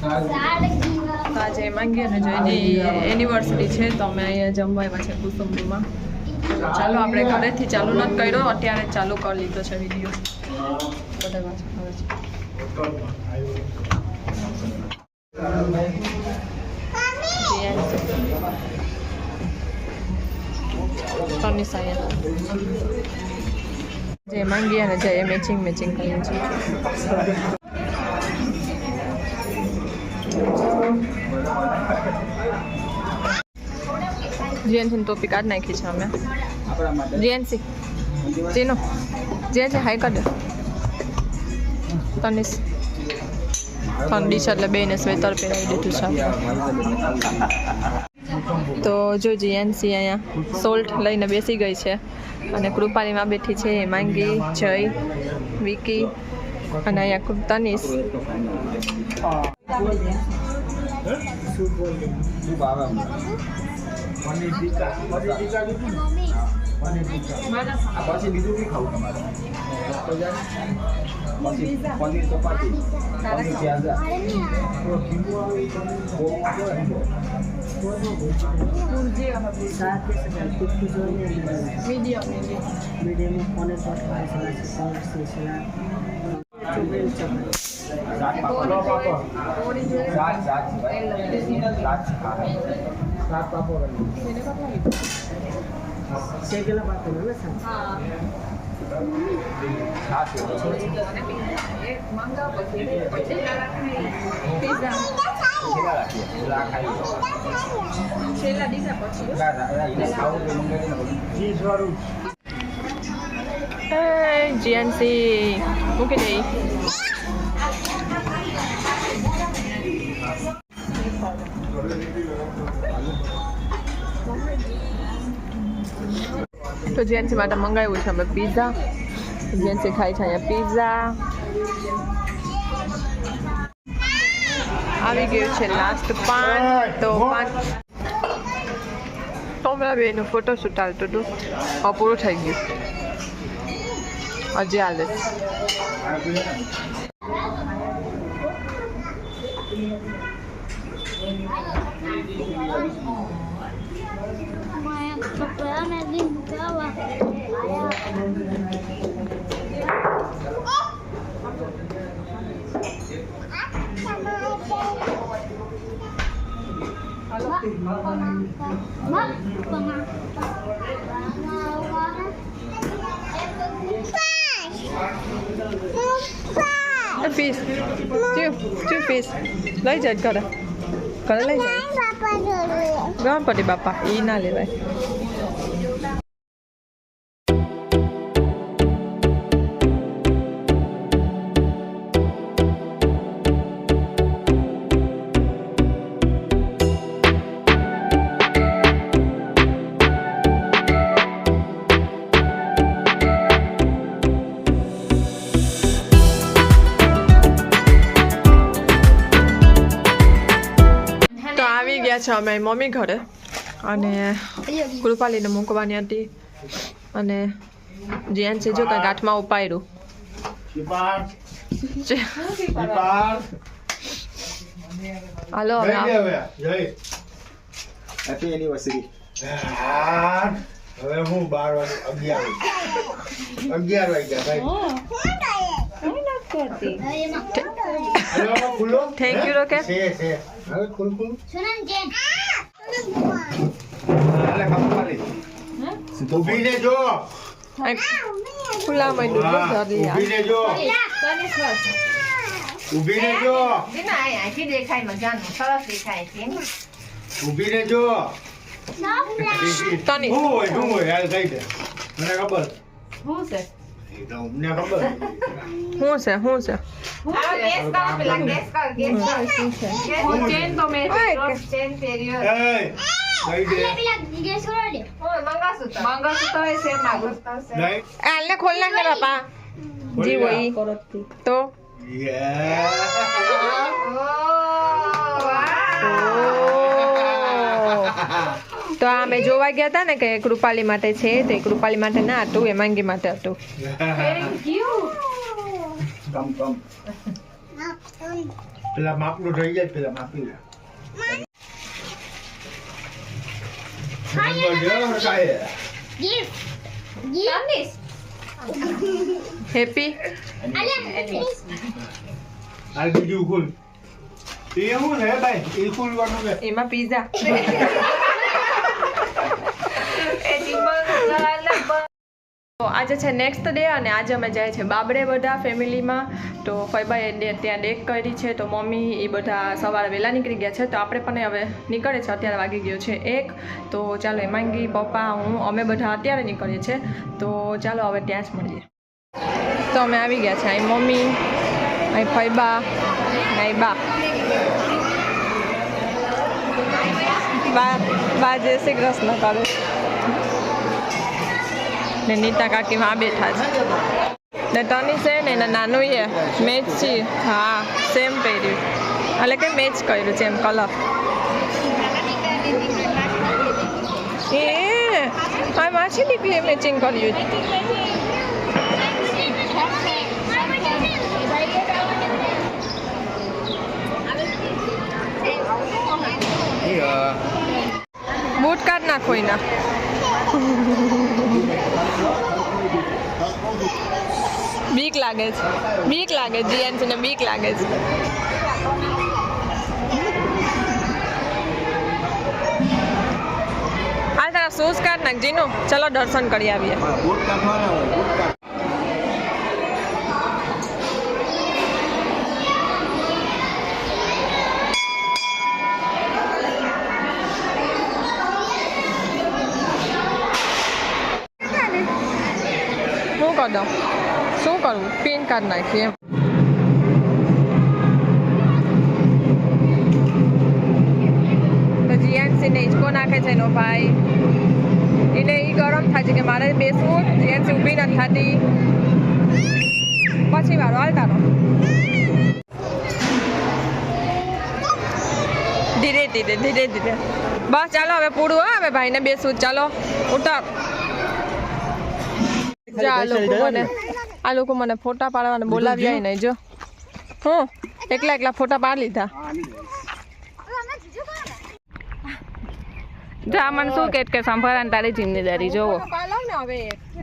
તો આજે માંગી અને જો એની એનિવર્સરી છે તો અમે અહીંયા જમવા આવ્યા છે કુસુમડીમાં તો ચાલો આપણે ઘરેથી ચાલુ નથી કર્યો, અત્યારે જ ચાલુ કરી લીધો છે વીડિયો બધા પાછળ આવે છે. તનિષા અહીંયા જે માંગી અને જે મેચિંગ મેચિંગ કર્યું છે જીએનસી ટોપી કાઢ નાખી છે અમે. જીએનસી જીનો જે છે હાઈ કાઢ તનિષ. ઠંડી છે એટલે બેને સ્વેટર પહેરાવી દીધું છે. તો જો જીએનસી અહીંયા સોલ્ટ લઈને બેસી ગઈ છે અને કૃપાલીમાં બેઠી છે માંગી જય, વિકી અને અહીંયા તનિષ પછી બીજું બી ખાવું તમારે પછી પનીર ચપાટી પનીર પ્યાઝા મીડિયમ મીડિયમ શાક હા શાક પાપડ શાક કેટલા રાખીએ પેલા ખાઈ ના ના એને ખાવું તો મંગાવીને જીએનસી મૂકી દઈ તો જીએનસી માટે મંગાવ્યું છે અમે પીઝા જીએનસી ખાય છે અહીંયા પીઝા આવી ગયું છે લાસ્ટ પાંચ તો પાંચ ટોમરા બેનું ફોટોશૂટ આવતું હતું. પૂરું થઈ ગયું. હજી હાલે છે. એ પીસ Two. Two fish. લઈ જાય ઘરે ઘરે લઈ જાય ગણપતિ બાપા એ ના લેવાય આવી છે અમે મમ્મી ઘરે અને કૃપાલીને મૂકવાની હતી અને જ્યાં છે જો કંઈક ગાંઠમાં ઉપાડ્યું હાલો હવે હેપી એનિવર્સરી હવે હું બાર વાગે અગિયાર અગિયાર વાગ્યા ભાઈ હવે આમાં ખુલ્લો Thank you, રોકે. છે છે હવે ખુલ ખુલ હાલે ખબર ઊભી ને જો ખુલ્લા જો હા, ઊભી ને જો ઊભી ને જો દેખાય મજાનું સરસ દેખાય છે ઊભી ને જો તની શું હોય શું હોય હાલ કઈ દે મને ખબર શું છે તો ખબર શું છે શું છે ગેસ કરો પેલા ગેસ કર તો આ અમે જોવા ગયા હતા ને કે એક રૂપાલી માટે છે તો એક રૂપાલી માટે ના હતું એ માંગી માટે હતું. કમ કમ પેલા માપનું થઈ જાય પેલા માપી. હેપી આ બીજું ખુલ. એ હું છે ભાઈ એ ખુલવાનું છે. એમાં પીઝા તો આજે છે નેક્સ્ટ ડે અને આજે અમે જાય છે બાબડે બધા ફેમિલીમાં. તો ફઈબાએ ડે ત્યાં ડેક કરી છે, તો મમ્મી એ બધા સવારે વહેલા નીકળી ગયા છે. તો આપણે પણ હવે નીકળે છે, અત્યારે વાગી ગયો છે એક. તો ચાલો હેમાંગી પપ્પા, હું, અમે બધા અત્યારે નીકળીએ છીએ. તો ચાલો હવે ત્યાં જ મળીએ. તો અમે આવી ગયા છે, અહીં મમ્મી, અહીં ફઈબા, અહીં બા. બા બા જય શ્રી કૃષ્ણ કરે ને નીતા કાકી માં બેઠા છે. ને તની છે ને એના નાનું એ મેચ છે હા સેમ પહેર્યું. એટલે કે મેચ કર્યું છે એમ કલર એ આ માછી દીકરીએ મેચિંગ કર્યું બૂટ કાઢ નાખો એના. લાગે છે. બીક લાગે જીએનસી ને બીક લાગે છે. હાલ તારા શૂઝ કાઢ નાખ, જીનો. ચલો દર્શન કરી આવીએ. બૂટ કરવું પિન કાર્ડ નાખીએ એમ. તો જીએનસી ને હિંચકો નાખે છે એનો ભાઈ. એટલે એ ગરમ થાય છે કે મારે બેસવું જીએનસી ઊભી નથી થતી. પછી વારો હાલ તારો ધીરે ધીરે ધીરે ધીરે. બસ ચાલો હવે પૂરું હો હવે ભાઈને બેસવું. ચાલો ઉતાર. ચાલો ને. મને આ લોકો મને ફોટા પાડવાને બોલાવ્યા નહીં જો. હું? એકલા એકલા ફોટા પાડી લીધા. જા મને શું કે કે સંભાળવાની તારી જિમ્મેદારી જોવો.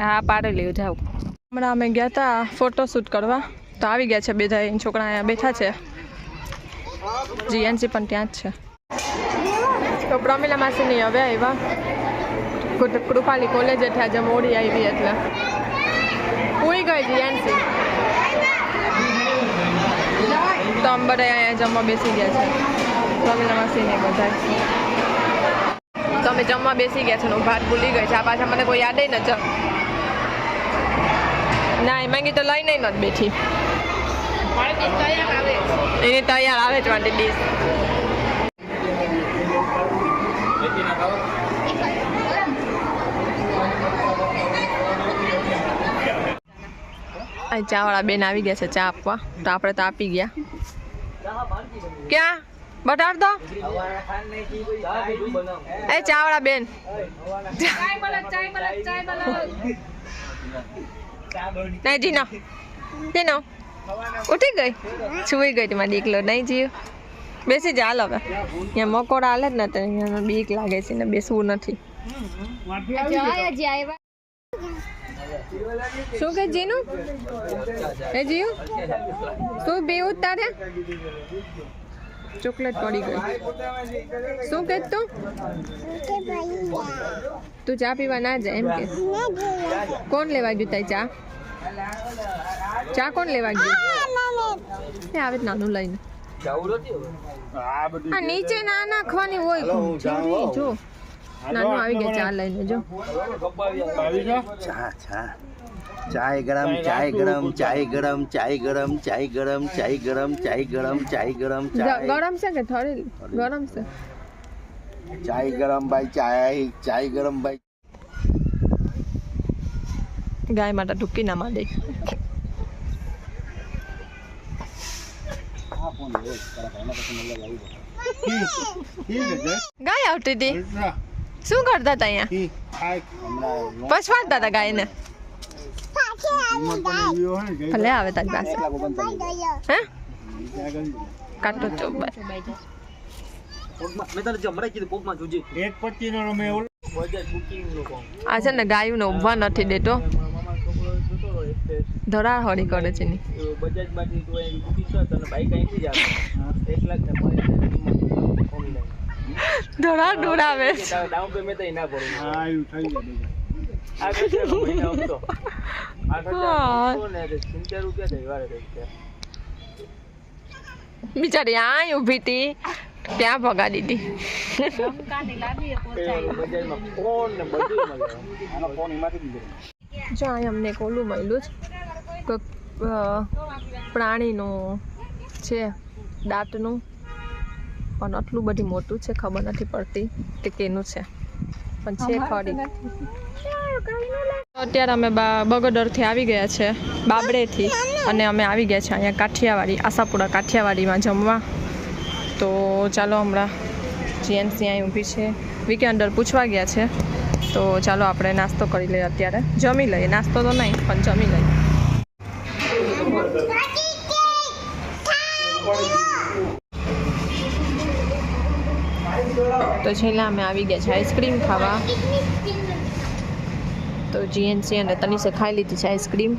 હા પાડી લેવું જાવ હમણાં અમે ગયા હતા ફોટોશૂટ કરવા. તો આવી ગયા છે બધા છોકરા અહીંયા બેઠા છે. જીએનસી પણ ત્યાં જ છે. તો પ્રમીલા માસીની હવે આવ્યા. કૃપાલી કોલેજ એટલે આજે મોડી આવી એટલે. ઉઈ ગઈ જીએનસી તો અમે બધા અહીંયા જમવા બેસી ગયા છે પ્રમીલા ને બધા તો અમે જમવા બેસી ગયા છે ને હું ભાત ભૂલી ગઈ છે આ પાછા મને કોઈ યાદ ન ના માંગી તો લઈને નથી બેઠી એની તૈયાર આવે જ માટે ડીશ ચાવાળા બેન આવી ગયા છે ચા આપવા. તો આપણે તો આપી ગયા. ક્યાં? બટાડ તો એ ચાવાળા બેન. નહીં જીનો. જીનો. ઉઠી ગઈ? સુઈ ગઈ તમારી દીકલો નહીં જીવ. બેસી જા, હાલ હવે. અહીંયા મકોડા હાલે જ ને બીક લાગે છે ને બેસવું નથી. શું કે જીનું? એ જીવ શું પીવું તારે ચોકલેટ પડી ગઈ. શું કે તું? તું ચા પીવા ના જાય એમ કે. કોણ લેવા ગયું તારી ચા? ચા કોણ લેવા ગયું? એ આવે નાનું લઈને. આ નીચે ના નાખવાની હોય. જો. નાનું આવી ગયા ચા લઈને જો. ચા ચા. ચાય ગરમ ચાય ગરમ ચાય ગરમ ચાય ગરમ ચાય ગરમ ચાય ગરમ ચાય ગરમ ચાય ગરમ ચાય. ગરમ છે કે થોડી? ગરમ છે. ચાય ગરમ ભાઈ ચાય ચાય ગરમ ભાઈ. ગાય માટે ઢુકી ના માંડે. ગાય આવતી હતી. શું કરતા હતા અહીંયા? પછવાડતા હતા ગાયને. ભલે આવે તારી પાસે. હે? કાટો ચોબાઈ આ છે ને ગાયું ને ઊભા નથી દેતો. ધરાર કરે છે બજાજ બાકી બાઈક અહીંથી ધરાર દોડાવે ડાઉન પેમેન્ટ તો ના ભરું હા આવ્યું થઈ છે બિચારી આ ઊભી હતી ત્યાં. ભગાડી દીધી જ્યાં જો અમને કોલું મળ્યું છે પ્રાણીનું છે દાંતનું. પણ આટલું બધી મોટું છે ખબર નથી પડતી કે કેનું છે. પણ છે ખરી. અત્યારે અમે બગોદરથી આવી ગયા છે બાબડેથી. અને અમે આવી ગયા છે અહીંયા કાઠિયાવાડી આશાપુરા કાઠિયાવાડીમાં જમવા. તો ચાલો હમણાં જીએનસી અહીં ઊભી છે. વીકે અંડર પૂછવા ગયા છે. તો ચાલો આપણે નાસ્તો કરી લઈએ અત્યારે. જમી લઈએ. નાસ્તો તો નહીં પણ જમી લઈએ. તો છેલ્લા અમે આવી ગયા છે આઈસ્ક્રીમ ખાવા. તો જીએનસી અને તનીસે ખાઈ લીધી છે આઈસ્ક્રીમ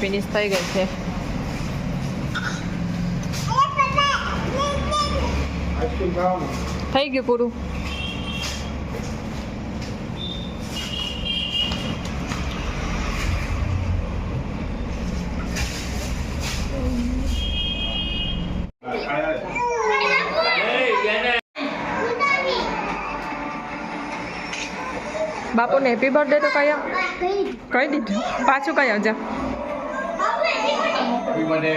ફિનિશ થઈ ગઈ છે. થઈ ગયું પૂરું. બાપુને હેપી બર્થડે તો કયા? કહી દીધું. પાછું કઈ આવજા મને